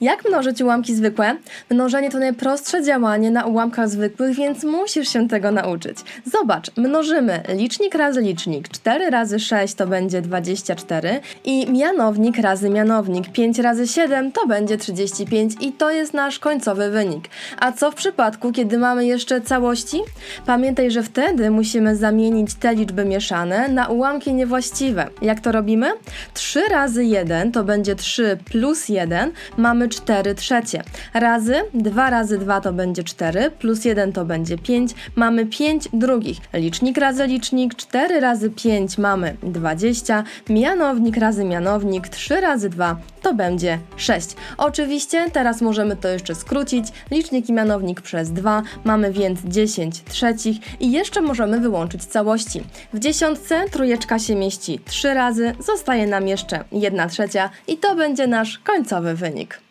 Jak mnożyć ułamki zwykłe? Mnożenie to najprostsze działanie na ułamkach zwykłych, więc musisz się tego nauczyć. Zobacz, mnożymy licznik razy licznik. 4 razy 6 to będzie 24 i mianownik razy mianownik. 5 razy 7 to będzie 35 i to jest nasz końcowy wynik. A co w przypadku, kiedy mamy jeszcze całości? Pamiętaj, że wtedy musimy zamienić te liczby mieszane na ułamki niewłaściwe. Jak to robimy? 3 razy 1 to będzie 3 plus 1, mamy 4 trzecie. Razy 2 razy 2 to będzie 4, plus 1 to będzie 5, mamy 5 drugich. Licznik razy licznik, 4 razy 5 mamy 20, mianownik razy mianownik, 3 razy 2 to będzie 6. Oczywiście teraz możemy to jeszcze skrócić. Licznik i mianownik przez 2, mamy więc 10 trzecich i jeszcze możemy wyłączyć całości. W dziesiątce trójeczka się mieści 3 razy, zostaje nam jeszcze 1 trzecia i to będzie nasz końcowy wynik.